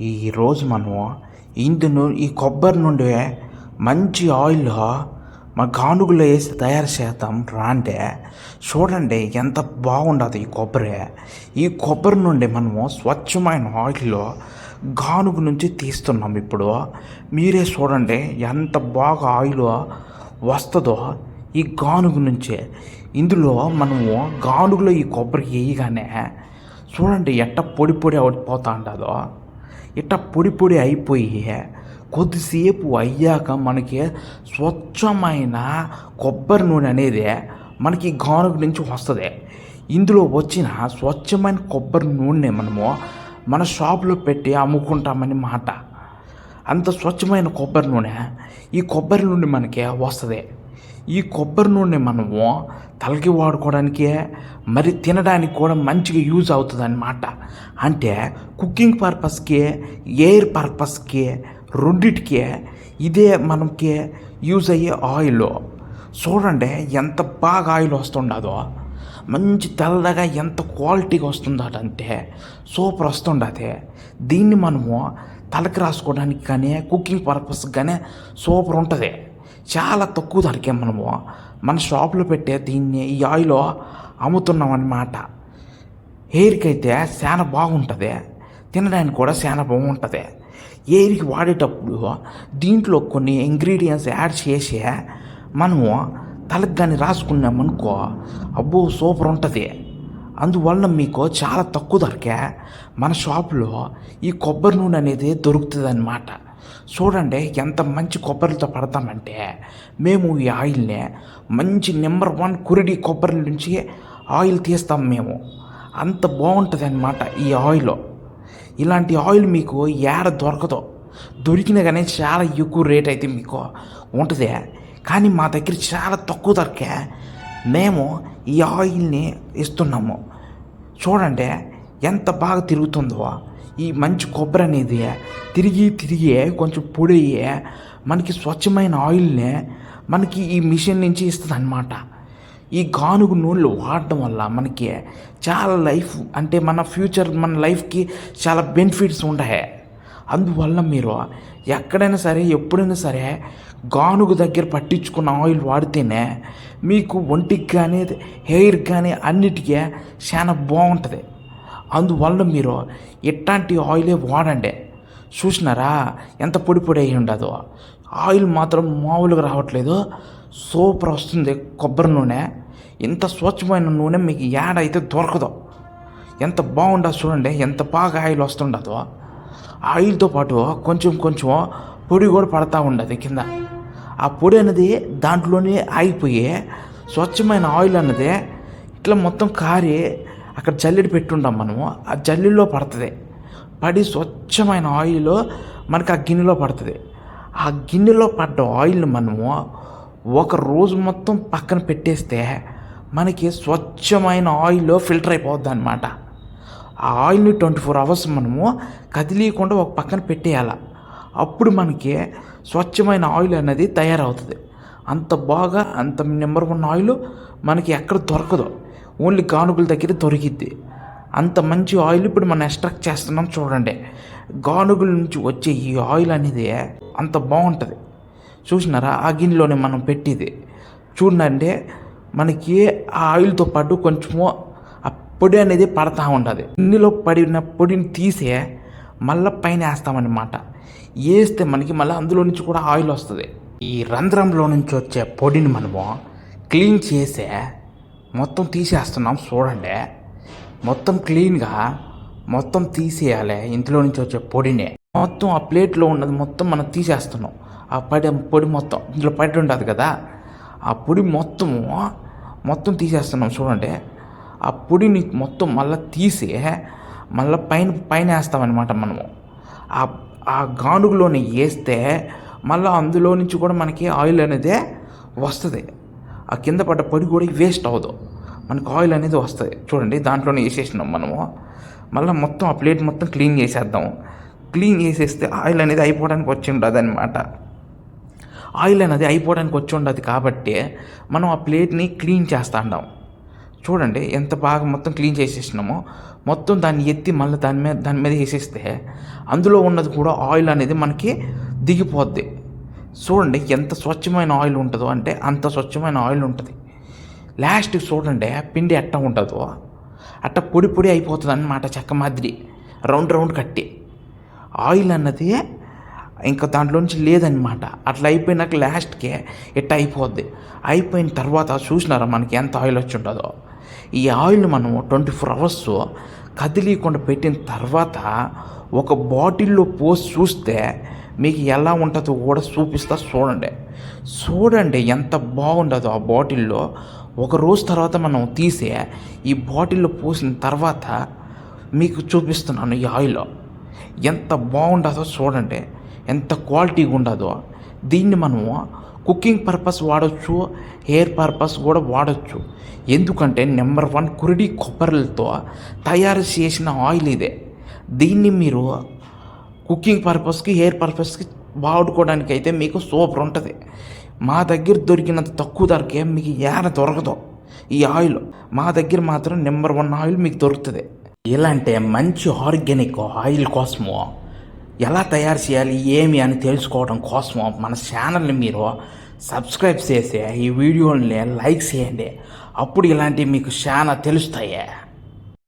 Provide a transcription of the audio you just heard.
ఈరోజు మనము ఇందును ఈ కొబ్బరి నుండి మంచి ఆయిల్ మన గానుగులో వేసి తయారు చేద్దాం రాంటే చూడండి ఎంత బాగుండదు ఈ కొబ్బరి. ఈ కొబ్బరి నుండి మనము స్వచ్ఛమైన ఆయిల్ గానుగు నుంచి తీస్తున్నాం ఇప్పుడు. మీరే చూడండి ఎంత బాగా ఆయిల్ వస్తుందో ఈ గానుగు నుంచే. ఇందులో మనము గానుగులో ఈ కొబ్బరి వేయగానే చూడండి ఎట్ట పొడి పొడి అవుడిపోతా ఉండదో ఇట్ట పొడి పొడి అయిపోయి కొద్దిసేపు అయ్యాక మనకి స్వచ్ఛమైన కొబ్బరి నూనె అనేది మనకి గానుగ నుంచి వస్తుంది. ఇందులో వచ్చిన స్వచ్ఛమైన కొబ్బరి నూనె మనము మన షాప్లో పెట్టి అమ్ముకుంటామని మాట. అంత స్వచ్ఛమైన కొబ్బరి నూనె ఈ కొబ్బరి నూనె మనకి వస్తుంది. ఈ కొబ్బరి నూనె మనము తలకి వాడుకోవడానికి మరి తినడానికి కూడా మంచిగా యూజ్ అవుతుంది అనమాట అంటే కుకింగ్ పర్పస్కి ఎయిర్ పర్పస్కి రెండిటికి ఇదే మనకి యూజ్ అయ్యే ఆయిల్. చూడండి ఎంత బాగా ఆయిల్ వస్తుండదో. మంచి తెల్లగా ఎంత క్వాలిటీగా వస్తుందటంటే సూపర్ వస్తుండదే. దీన్ని మనము తలకి రాసుకోవడానికి కానీ కుకింగ్ పర్పస్ కానీ సూపర్ ఉంటుంది. చాలా తక్కువ ధరకే మనము మన షాప్లో పెట్టే దీన్ని ఈ ఆయిల్ అమ్ముతున్నాం అన్నమాట హెయిర్కి అయితే చాలా బాగుంటుంది తినడానికి కూడా చాలా బాగుంటుంది. హెయిర్కి వాడేటప్పుడు దీంట్లో కొన్ని ఇంగ్రీడియంట్స్ యాడ్ చేసి మనము తలకు కానీ రాసుకున్నామనుకో అబ్బో సూపర్ ఉంటుంది అందువల్ల మీకు చాలా తక్కువ ధరకే మన షాప్లో ఈ కొబ్బరి నూనె అనేది దొరుకుతుంది అన్నమాట చూడండి ఎంత మంచి కొబ్బరితో పడతామంటే మేము ఈ ఆయిల్ని మంచి నెంబర్ వన్ కురిడి కొబ్బరి నుంచి ఆయిల్ తీస్తాం మేము. అంత బాగుంటుంది అనమాట ఈ ఆయిల్. ఇలాంటి ఆయిల్ మీకు ఏడ దొరకదు. దొరికినా కానీ చాలా ఎక్కువ రేట్ అయితే మీకు ఉంటుంది. కానీ మా దగ్గర చాలా తక్కువ ధరకే మేము ఈ ఆయిల్ని ఇస్తున్నాము. చూడండి ఎంత బాగా తిరుగుతుందో ఈ మంచి కొబ్బరి అనేది తిరిగి తిరిగి కొంచెం పొడి మనకి స్వచ్ఛమైన ఆయిల్ని మనకి ఈ మిషన్ నుంచి ఇస్తుంది అనమాట ఈ గానుగు నూనెలు వాడడం వల్ల మనకి చాలా లైఫ్ అంటే మన ఫ్యూచర్ మన లైఫ్కి చాలా బెనిఫిట్స్ ఉంటాయి. అందువల్ల మీరు ఎక్కడైనా సరే ఎప్పుడైనా సరే గానుగు దగ్గర పట్టించుకున్న ఆయిల్ వాడితేనే మీకు ఒంటికి కానీ హెయిర్ కానీ అన్నిటికీ చాలా బాగుంటుంది. అందువల్ల మీరు ఇట్లాంటి ఆయిలే వాడండి. చూసినారా? ఎంత పొడి పొడి అయి ఉండదు. ఆయిల్ మాత్రం మామూలుగా రావట్లేదు. సూపర్ వస్తుంది కొబ్బరి నూనె. ఇంత స్వచ్ఛమైన నూనె మీకు ఏడైతే దొరకదు. ఎంత బాగుండదు చూడండి ఎంత బాగా ఆయిల్ వస్తుండదో. ఆయిల్తో పాటు కొంచెం కొంచెం పొడి కూడా పడతా ఉండదు కింద. ఆ పొడి అనేది దాంట్లోనే ఆగిపోయి స్వచ్ఛమైన ఆయిల్ అన్నది ఇట్లా మొత్తం కారి అక్కడ జల్లెడ పెట్టుంటాం మనము. ఆ జల్లెల్లో పడుతుంది. పడి స్వచ్ఛమైన ఆయిల్ మనకి ఆ గిన్నెలో పడుతుంది. ఆ గిన్నెలో పడ్డ ఆయిల్ని మనము ఒక రోజు మొత్తం పక్కన పెట్టేస్తే మనకి స్వచ్ఛమైన ఆయిల్ ఫిల్టర్ అయిపోద్ది అనమాట ఆ ఆయిల్ని ట్వంటీ ఫోర్ అవర్స్ మనము కదిలీయకుండా ఒక పక్కన పెట్టేయాల. అప్పుడు మనకి స్వచ్ఛమైన ఆయిల్ అనేది తయారవుతుంది. అంత బాగా అంత నెంబర్ వన్ ఆయిల్ మనకి ఎక్కడ దొరకదు. ఓన్లీ గానుగుల దగ్గర దొరికిద్ది. అంత మంచి ఆయిల్ ఇప్పుడు మనం ఎక్స్ట్రాక్ట్ చేస్తున్నాం చూడండి. గానుగుల నుంచి వచ్చే ఈ ఆయిల్ అనేది అంత బాగుంటుంది. చూసినారా? ఆ గిన్నెలోనే మనం పెట్టిది. చూడండి మనకి ఆ ఆయిల్తో పాటు కొంచెము ఆ పొడి అనేది పడతా ఉండదు గిన్నెలో పడిన పొడిని తీసే మళ్ళీ పైన వేస్తామన్నమాట. వేస్తే మనకి మళ్ళీ అందులో నుంచి కూడా ఆయిల్ వస్తుంది. ఈ రంధ్రంలో నుంచి వచ్చే పొడిని మనము క్లీన్ చేసే మొత్తం తీసేస్తున్నాం చూడండి. మొత్తం క్లీన్గా మొత్తం తీసేయాలి. ఇంట్లో నుంచి వచ్చే పొడిని. మొత్తం ఆ ప్లేట్లో ఉన్నది మొత్తం మనం తీసేస్తున్నాం. ఆ పడి పొడి మొత్తం ఇందులో పడి ఉండదు కదా. ఆ పొడి మొత్తము మొత్తం తీసేస్తున్నాం చూడండి. ఆ పొడిని మొత్తం మళ్ళీ తీసి మళ్ళీ పైన పైన వేస్తామన్నమాట మనము. ఆ ఆ గానుగులోని వేస్తే మళ్ళీ అందులో నుంచి కూడా మనకి ఆయిల్ అనేది వస్తుంది. ఆ కింద పడ్డ పొడి కూడా వేస్ట్ అవ్వదు. మనకు ఆయిల్ అనేది వస్తుంది చూడండి దాంట్లోనే వేసేసినాం మనము. మళ్ళీ మొత్తం ఆ ప్లేట్ మొత్తం క్లీన్ చేసేద్దాం. క్లీన్ చేసేస్తే ఆయిల్ అనేది అయిపోవడానికి వచ్చి ఉండదు అనమాట ఆయిల్ అనేది అయిపోవడానికి వచ్చి ఉండదు కాబట్టి మనం ఆ ప్లేట్ని క్లీన్ చేస్తా ఉంటాం చూడండి ఎంత బాగా మొత్తం క్లీన్ చేసేసినామో మొత్తం దాన్ని ఎత్తి మళ్ళీ దాని మీద దాని మీద వేసేస్తే అందులో ఉన్నది కూడా ఆయిల్ అనేది మనకి దిగిపోద్ది. చూడండి ఎంత స్వచ్ఛమైన ఆయిల్ ఉంటుందో అంటే అంత స్వచ్ఛమైన ఆయిల్ ఉంటుంది. లాస్ట్ చూడండి పిండి ఎట్ట ఉంటుందో అట్ట పొడి పొడి అయిపోతుంది అన్నమాట చెక్క మాదిరి రౌండ్ రౌండ్ కట్టి. ఆయిల్ అన్నది ఇంకా దాంట్లోంచి లేదనమాట అట్లా అయిపోయినాక లాస్ట్కి ఇట్ట అయిపోద్ది. అయిపోయిన తర్వాత చూసినారా మనకి ఎంత ఆయిల్ వచ్చి ఉంటుందో? ఈ ఆయిల్ మనం ట్వంటీ ఫోర్ అవర్స్ కదిలీకుండా పెట్టిన తర్వాత ఒక బాటిల్లో పోసి చూస్తే మీకు ఎలా ఉంటుందో కూడా చూపిస్తా చూడండి. చూడండి ఎంత బాగుండదో ఆ బాటిల్లో. ఒక రోజు తర్వాత మనం తీసే ఈ బాటిల్లో పోసిన తర్వాత మీకు చూపిస్తున్నాను ఈ ఆయిల్ ఎంత బాగుండదో చూడండి. ఎంత క్వాలిటీగా ఉండదో. దీన్ని మనము కుకింగ్ పర్పస్ వాడచ్చు హెయిర్ పర్పస్ కూడా వాడచ్చు. ఎందుకంటే నెంబర్ వన్ కురిడి కొబ్బరిలతో తయారు చేసిన ఆయిల్ ఇదే. దీన్ని మీరు కుకింగ్ పర్పస్కి హెయిర్ పర్పస్కి వాడుకోవడానికి అయితే మీకు సూపర్ ఉంటుంది. మా దగ్గర దొరికినంత తక్కువ ధరకే మీకు ఏడ దొరకదు. ఈ ఆయిల్ మా దగ్గర మాత్రం నెంబర్ వన్ ఆయిల్ మీకు దొరుకుతుంది. ఇలాంటి మంచి ఆర్గానిక్ ఆయిల్ కోసము ఎలా తయారు చేయాలి ఏమి అని తెలుసుకోవడం కోసము మన ఛానల్ని మీరు సబ్స్క్రైబ్ చేసి ఈ వీడియోని లైక్ చేయండి. అప్పుడు ఇలాంటివి మీకు చాలా తెలుస్తాయి.